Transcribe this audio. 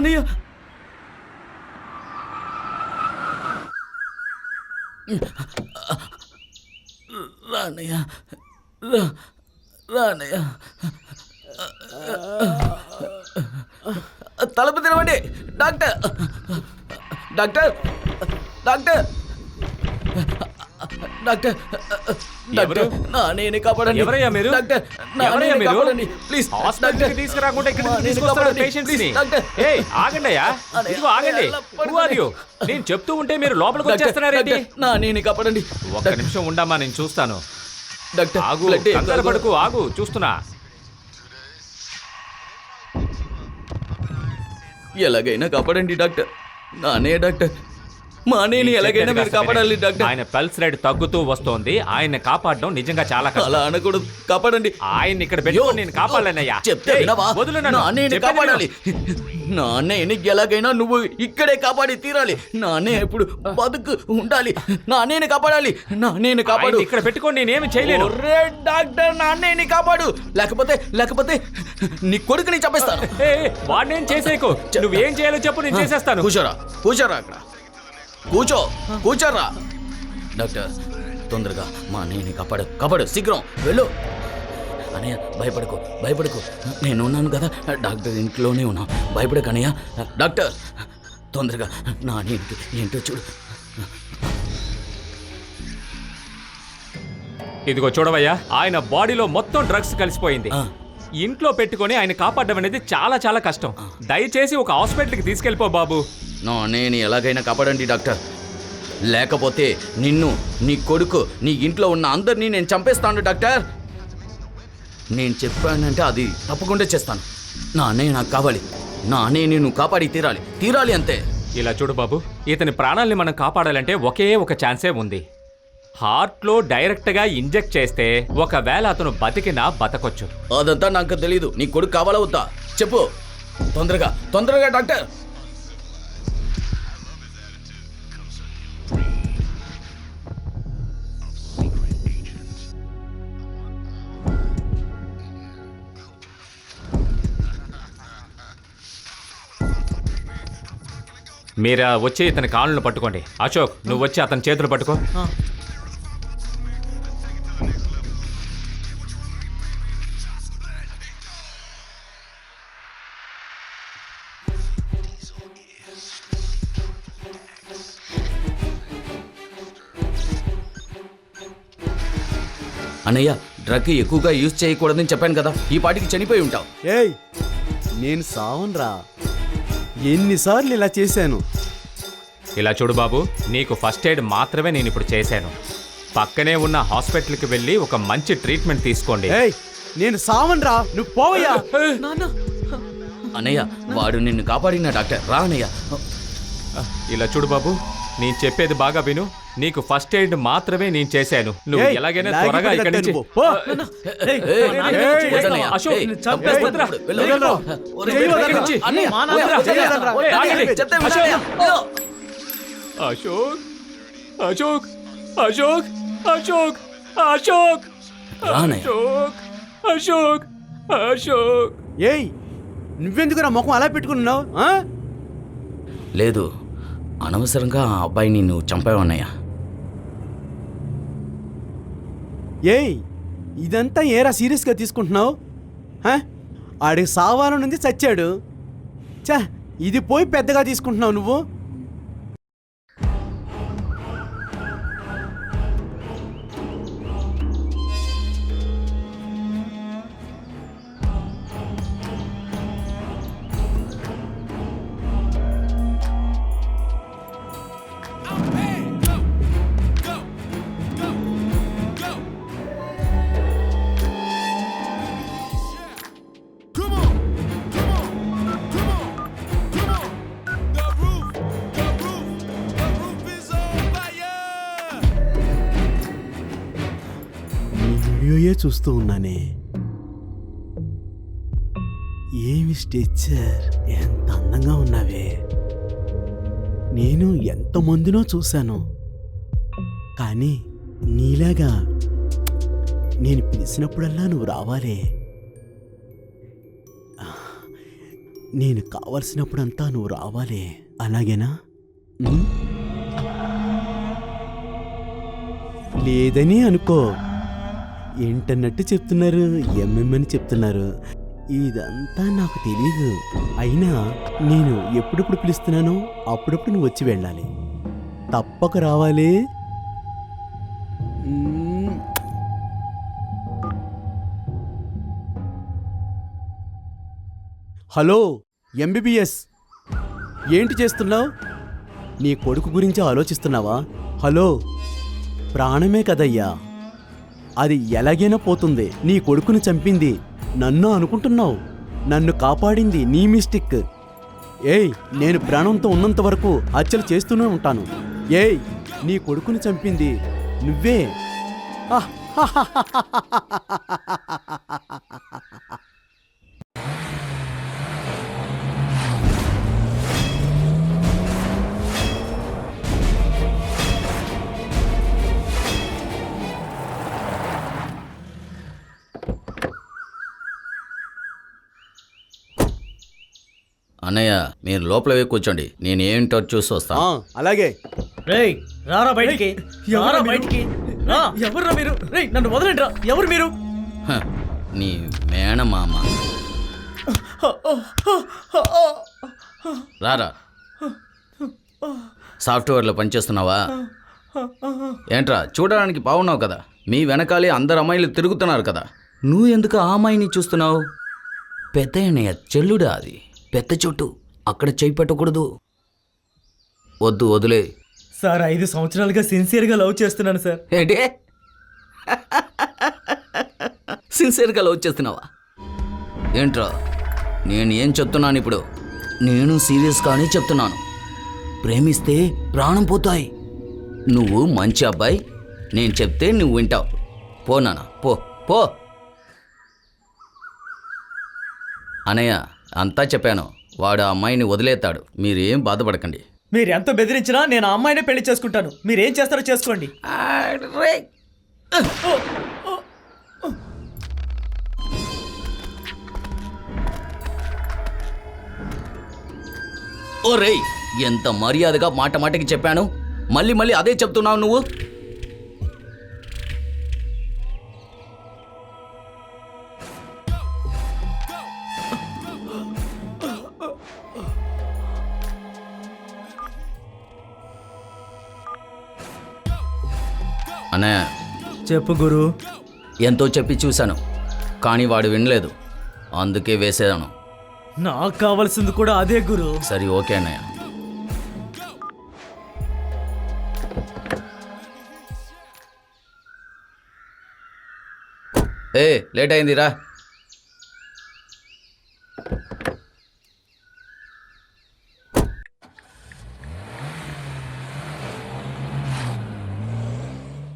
అనయ్య రానయ్య రా రానయ్య తలుపు తెరవండి డాక్టర్ డాక్టర్ డాక్టర్ డాక్టర్? నా నేను కాపాడండి ఎవరయ్యా మీరు? డాక్టర్ నా ఎవరయ్యా మీరు? కాపాడండి ప్లీజ్ హాస్పిటల్కి తీసుకురాకుండా ఇక్కడ తీసుకొస్తారు. పేషెంట్స్ని డాక్టర్. ఏయ్ ఆగండయ్యా అరే, ఇదిగో ఆగండి Who are you? నేను చెప్తూ ఉంటే మీరు లోపలికి వచ్చేస్తున్నారేంటి నా నేను కాపాడండి ఒక్క నిమిషం ఉండమ్మా నేను చూస్తాను డాక్టర్ ఆగు కంగారు. పడుకు ఆగు చూస్తున్నా ఎలాగైనా కాపాడండి డాక్టర్ నానే డాక్టర్ మా నేను ఎలాగైనా మీరు కాపాడాలి డాక్టర్. ఆయన పల్స్ రేట్ తగ్గుతూ వస్తోంది. ఆయన కాపాడడం నిజంగా చాలా కష్టం. అలా అనకూడదు. కాపాడండి. ఆయన ఇక్కడ పెట్టుకొని నేను కాపాడలేనయ్యా. చెప్తే ఏయ్, వినవా? వదులు నన్ను. నా అన్నయ్యని చెప్పేది కాపాడాలి. నా అన్నయ్యని ఎలాగైనా నువ్వు ఇక్కడే కాపాడి తీరాలి. నా అన్నయ్య ఇప్పుడు బతుకు ఉండాలి. నా అన్నయ్యని కాపాడాలి. నా అన్నయ్యని కాపాడు. ఇక్కడ పెట్టుకొని నేనేమి చేయలేను. ఒరే డాక్టర్ నా అన్నయ్యని కాపాడు. లేకపోతే లేకపోతే నీ కొడుకుని చంపేస్తాను. ఏయ్, వాడినేం చేసేయకు? నువ్వేం చేయాలో చెప్పు నేను చేసేస్తాను. కూర్చోరా కూర్చోరా అక్కడ. కూర్చో కూర్చోరా డాక్టర్ తొందరగా మా అన్నయ్యని కాపాడు కాపాడు శీఘ్రం వెళ్ళు. అనయ్య భయపడకు భయపడకు. నేను ఉన్నాను కదా డాక్టర్ ఇంట్లోనే ఉన్నా. భయపడకు అనయ్య. డాక్టర్ తొందరగా నా అన్నయ్యకి ఏంటో చూడు. ఇదిగో చూడవయ్యా ఆయన బాడీలో మొత్తం డ్రగ్స్ కలిసిపోయింది. ఇంట్లో పెట్టుకొని ఆయన కాపాడడం అనేది చాలా చాలా కష్టం. దయచేసి ఒక హాస్పిటల్కి తీసుకెళ్ళిపో బాబు. నా అన్నయ్యని ఎలాగైనా కాపాడండి డాక్టర్. లేకపోతే నిన్ను నీ కొడుకు నీ ఇంట్లో ఉన్న అందరినీ నేను చంపేస్తాను డాక్టర్. నేను చెప్పానంటే అది తప్పకుండా చేస్తాను. నా అన్నయ్య నాకు కావాలి. నా అన్నయ్యని నువ్వు కాపాడి తీరాలి. తీరాలి అంతే. ఇలా చూడు బాబు ఇతని ప్రాణాల్ని మనం కాపాడాలంటే ఒకే ఒక ఛాన్సే ఉంది. హార్ట్లో డైరెక్ట్గా ఇంజెక్ట్ చేస్తే ఒకవేళ అతను బతికినా బతకొచ్చు. అదంతా నాకు తెలీదు. నీ కొడుకు కావాలా వద్దా? చెప్పు. తొందరగా తొందరగా డాక్టర్. మీరు వచ్చి ఇతని కాళ్ళను పట్టుకోండి. అశోక్ నువ్వు వచ్చి అతని చేతులు పట్టుకో. అన్నయ్య డ్రగ్ ఎక్కువగా యూజ్ చేయకూడదని చెప్పాను కదా. ఈ పాటికి చనిపోయి ఉంటావు. ఏయ్ నేను సావన్రా. ఎన్నిసార్లు ఇలా చేశాను? ఇలా చూడు బాబు నీకు ఫస్ట్ ఎయిడ్ మాత్రమే నేను ఇప్పుడు చేశాను. పక్కనే ఉన్న హాస్పిటల్కి వెళ్ళి ఒక మంచి ట్రీట్మెంట్ తీసుకోండి. ఏయ్ నేను సావన్రా నువ్వు పోవయ్యా. అన్నయ్య వాడు నిన్ను కాపాడిన డాక్టర్. రా అన్నయ్య. ఇలా చూడు బాబు నేను చెప్పేది బాగా విను. నీకు ఫస్ట్ ఎయిడ్ మాత్రమే నేను చేశాను నువ్వు ఏయ్, ఎలాగైనా లాగి త్వరగా ఇక్కడి నుంచి పెడతాను నువ్వు. పో. ఏయ్, ఏయ్, ఏయ్, వద్దన్నయ్య. అశోక్, ఏయ్, నిన్ను చంపేస్తాను వదలరా. ఇప్పుడు. వెళ్ళు. వదలరా. ఒరేయ్, చేయి ఇక్కడి వదలరా. నుంచి. అన్నయ్య, మా నాన్న వదలరా. చేయి వదలరా. ఒరేయ్, ఆగండి. చెప్తే విను అశోక్. అశోక్ అశోక్ అశోక్ అశోక్ అశోక్ రానయ్య. అశోక్ అశోక్ అశోక్ ఏయ్ నువ్వెందుకు నా ముఖం అలా పెట్టుకున్నావు ఆ? లేదు అనవసరంగా ఆ అబ్బాయిని నువ్వు చంపావన్నయ్య ఏయ్ ఇదంతా ఏరా సీరియస్గా తీసుకుంటున్నావు? ఆ? ఆడికి సావాలనుంది చచ్చాడు. చా ఇది పోయి పెద్దగా తీసుకుంటున్నావు నువ్వు. చూస్తూ ఉన్నానే. ఏమి స్టేచర్? ఎంత అందంగా ఉన్నావే. నేను ఎంతమందినో చూశాను. కానీ నీలాగా నేను పిలిచినప్పుడల్లా నువ్వు రావాలే. నేను కావలసినప్పుడంతా నువ్వు రావాలే. అలాగేనా? లేదని అనుకో. ఏంటన్నట్టు చెప్తున్నారు ఎంఎంని చెప్తున్నారు. ఇదంతా నాకు తెలియదు అయినా నేను ఎప్పుడెప్పుడు పిలుస్తున్నానో అప్పుడప్పుడు నువ్వు వచ్చి వెళ్ళాలి. తప్పక రావాలి. Hello MBBS. ఏంటి చేస్తున్నావు? నీ కొడుకు గురించి ఆలోచిస్తున్నావా? హలో ప్రాణమే కదయ్యా. అది ఎలాగైనా పోతుంది నీ కొడుకుని చంపింది నన్ను అనుకుంటున్నావు నన్ను కాపాడింది నీ మిస్టిక్ ఏయ్ నేను ప్రాణంతో ఉన్నంత వరకు హత్యలు చేస్తూనే ఉంటాను ఏయ్ నీ కొడుకుని చంపింది నువ్వే అన్నయ్య మీరు లోపల పోయి కూర్చోండి. నేను ఏంటో చూసి ఆ, వస్తాను అలాగే. రేయ్ రారా బయటికి. రారా బయటికి. రా. ఎవర్రా మీరు? రేయ్ నన్ను వదలండి రా ఎవరు మీరు? హ, నీ మేనమామ. రారా. సాఫ్ట్వేర్లో పనిచేస్తున్నావా? ఏంట్రా చూడడానికి బాగున్నావు కదా. మీ వెనకాలే అందరు అమ్మాయిలు తిరుగుతున్నారు కదా. నువ్వు ఎందుకు ఆ అమ్మాయిని చూస్తున్నావు? పెద్ద చెల్లుడా అది? పెద్ద చోటు. అక్కడ చేయి పెట్టకూడదు. వద్దు వదిలే. సార్ ఐదు సంవత్సరాలుగా సిన్సియర్గా లవ్ చేస్తున్నాను సార్. ఏంటి? సిన్సియర్గా లవ్ చేస్తున్నావా? ఏంట్రా? నేను ఏం చెప్తున్నాను ఇప్పుడు? నేను సీరియస్గానే చెప్తున్నాను. ప్రేమిస్తే ప్రాణం పోతాయి. నువ్వు మంచి అబ్బాయి. నేను చెప్తే నువ్వు వింటావు. పో నాన్న పో పో. అనయ్య అంతా చెప్పాను. వాడు ఆ అమ్మాయిని వదిలేస్తాడు. మీరేం బాధపడకండి. మీరు ఎంత బెదిరించినా నేను ఆ అమ్మాయినే పెళ్ళి చేసుకుంటాను. మీరు ఏం చేస్తారో చేసుకోండి. ఓ రేయ్! ఎంత మర్యాదగా మాట మాటకి చెప్పాను. మళ్ళీ మళ్ళీ అదే చెప్తున్నావు నువ్వు? అన్నయ్య చెప్పు గురు. ఎంతో చెప్పి చూశాను కానీ వాడు వినలేదు. అందుకే వేసేదాను. నాకు కావాల్సింది కూడా అదే గురు. సరే ఓకే అన్నయ్య. ఏ లేట్ అయిందిరా.